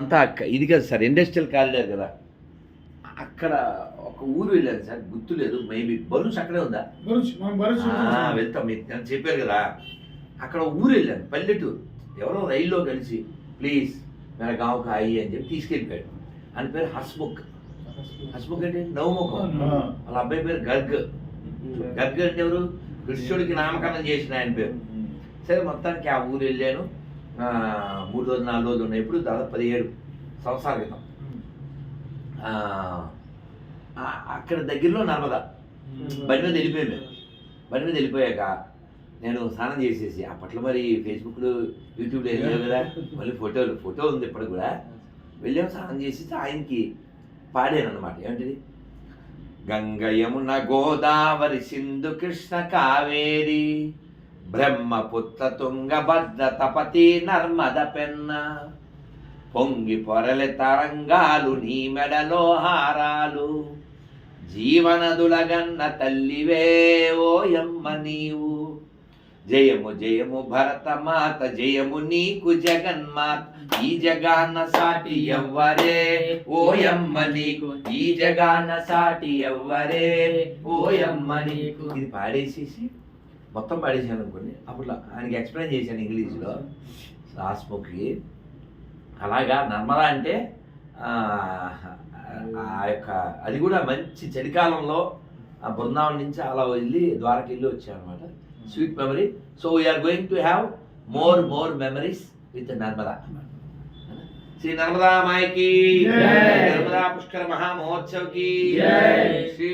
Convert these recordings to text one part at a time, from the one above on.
అంతా అక్క- ఇది కదా సార్ ఇండస్ట్రియల్ కారిడార్ కదా. అక్కడ ఒక ఊరు వెళ్ళాను సార్ గుర్తులేదు మేబీ బలూన్స్ అక్కడే ఉందా? మనం వెళ్తాం మీరు చెప్పారు కదా. అక్కడ ఊరు వెళ్ళాను పల్లెటూరు. ఎవరో రైల్లో కలిసి ప్లీజ్ మేర గాంవ్కి అయ్యి అని చెప్పి తీసుకెళ్ళిపోయాడు. అని పేరు హస్ముఖ్. హస్ముఖ్. అంటే నవముఖం వాళ్ళ అబ్బాయి పేరు గర్గ్. గర్గ్ అంటే ఎవరు? కృష్ణుడికి నామకరణం చేసిన ఆయన పేరు. సరే మొత్తానికి ఆ ఊరు వెళ్ళాను. మూడు రోజులు నాలుగు రోజులు ఉన్నాయి ఇప్పుడు దాదాపు పదిహేడు సంవత్సరాల క్రితం. అక్కడ దగ్గరలో నర్మదా. బండి మీద వెళ్ళిపోయాం మేము. బండి మీద వెళ్ళిపోయాక నేను స్నానం చేసేసి అప్పట్లో మరి ఫేస్బుక్లో యూట్యూబ్లో లేవు కదా. మళ్ళీ ఫోటోలు ఫోటో ఉంది ఇప్పుడు కూడా. వెళ్ళాము స్నానం చేసి ఆయనకి పాడాను అనమాట ఏంటిది గంగ యమున గోదావరి సింధు కృష్ణ కావేరి. బ్రహ్మపుత్ర తుంగభద్ర తపతి నర్మద పెన్న. పొంగి పొరలి తరంగాలు నీ మెడలో హారాలు. జీవనదులగన్న తల్లివే ఓయమ్మ నీవు. జయము జయము భరతమాత జయము నీకు జగన్మాత. ఈ జగాన సాటి ఎవ్వరే ఓయమ్మ నీకు. ఈ జగాన సాటి ఎవ్వరే ఓయమ్మ నీకు. ఇది పాడేసేసి మొత్తం పాడేసాను అనుకోండి. అప్పుడు ఆయనకి ఎక్స్ప్లెయిన్ చేశాను ఇంగ్లీష్లో. రాస్ముఖి అలాగా నర్మదా అంటే ఆ, యొక్క అది కూడా మంచి చలికాలంలో ఆ బృందావనం నుంచి అలా వెళ్ళి ద్వారకి వెళ్ళి వచ్చాను అనమాట sweet memory so we are going to have more more memories with Narmada. Shri Narmada మాయకి. నర్మదా పుష్కర మహామహోత్సవ్కి. శ్రీ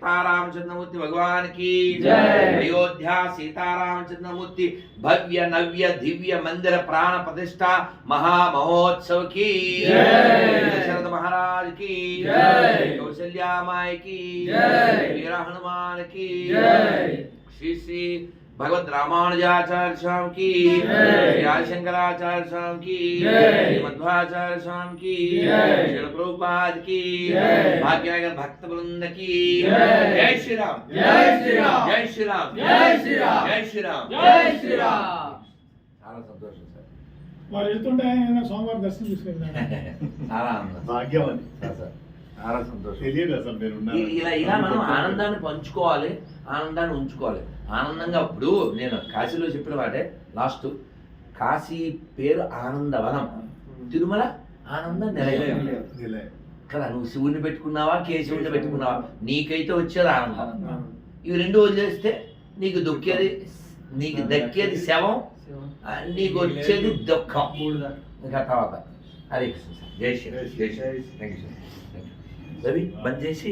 శ్రీ సీతారామచంద్రమూర్తి భగవాన్కి జై. అయోధ్య సీతారామచంద్రమూర్తి భవ్య నవ్య దివ్య మందిర ప్రాణ ప్రతిష్ట మహామహోత్సవ్కి జై. దశరథ మహారాజ్కి జై. కౌసల్యామాయ కి జై. వీర హనుమాన్కి జై. శ్రీ శ్రీ భగవద్ రామానుజాచార్య స్వామి కి జై. శ్రీ ఆదిశంకరాచార్య స్వామి కి జై. శ్రీ మధ్వాచార్య స్వామి కి జై. శ్రీల ప్రభుపాద్కి జై. భాగ్యనగర్ భక్త బృంద కి జై. శ్రీరామ్ జై శ్రీరామ్. జై శ్రీరామ్ జై శ్రీరామ్. జై శ్రీరామ్ జై శ్రీరామ్. చాలా సంతోషం సార్ వాళ్ళు వెళ్తుంటే సోమవారం దర్శనం తీసుకెళ్ళాడు చాలా ఆనందం భాగ్యం అది సార్, ఇలా ఇలా మనం ఆనందాన్ని పంచుకోవాలి ఆనందాన్ని ఉంచుకోవాలి. ఆనందంగా ఇప్పుడు నేను కాశీలో చెప్పిన వాటే లాస్ట్ కాశీ పేరు ఆనందవనం. తిరుమల ఆనంద నిలయం. కదా నువ్వు శివుని పెట్టుకున్నావా కేశవుని పెట్టుకున్నావా? నీకైతే వచ్చేది ఆనందం. ఇవి రెండు వదిలేస్తే నీకు దొక్కేది నీకు దక్కేది శవం నీకు వచ్చేది దుఃఖం. ఇంకా తర్వాత. హరే కృష్ణ సార్. జై శ్రీ జై Shri thank you sir. Ravi బంద్ చేసి